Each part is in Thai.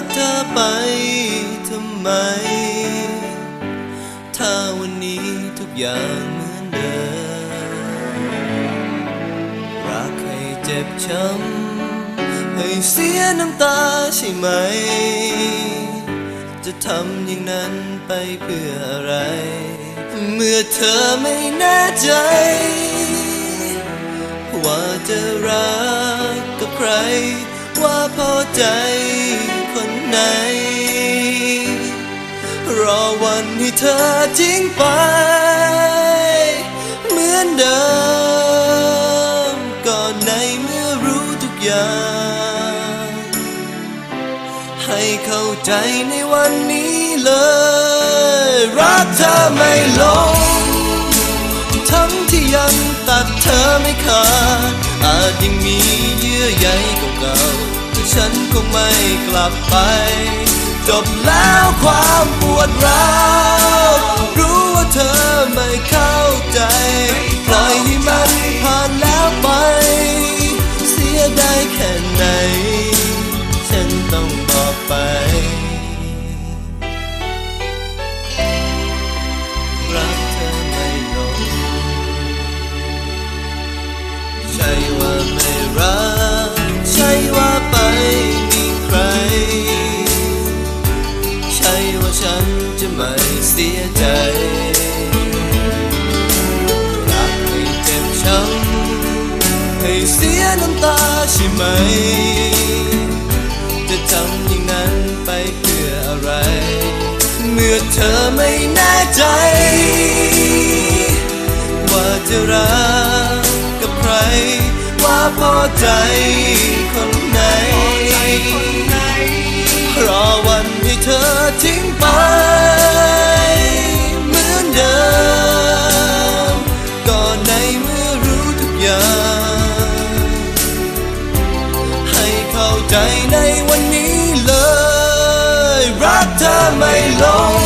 ักเธอไปทำไม ถ้าวันนี้ทุกอย่างเหมือนเดิม รักให้เจ็บช้ำให้เสียน้ำตาใช่ไหม จะทำอย่างนั้นไปเพื่ออะไร เมื่อเธอไม่แน่ใจ ว่าจะรักกับใครว่าพอใจ ไหน รอวันให้เธอทิ้งไป เหมือนเดิม ก่อนในเมื่อรู้ทุกอย่าง ให้เข้าใจในวันนี้เลย รักเธอไม่ลง ทั้งที่ยังตัดเธอไม่ขาด อาจยังมีเยื่อใยเก่าๆ ฉันคงไม่กลับไป จบแล้วความปวดร้าว ใช่ไหม จะทำอย่างนั้นไปเพื่ออะไร เมื่อเธอไม่แน่ใจ ว่าจะรักกับใคร ว่าพอใจคน ใจในวันนี้เลย รักเธอไม่ลง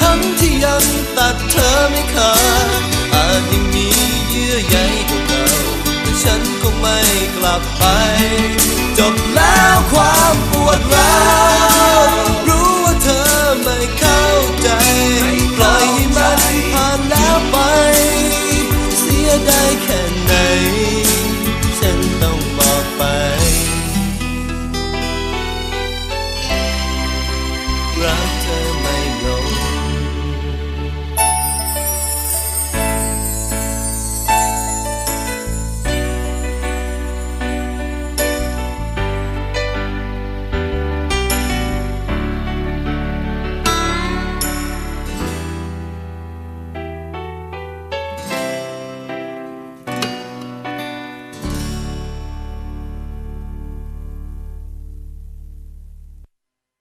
ทั้งที่ยังตัดเธอไม่ขาดอาจยังมีเยื่อใยเก่าแต่ฉันก็ไม่กลับไป จบแล้วความปวดร้าว to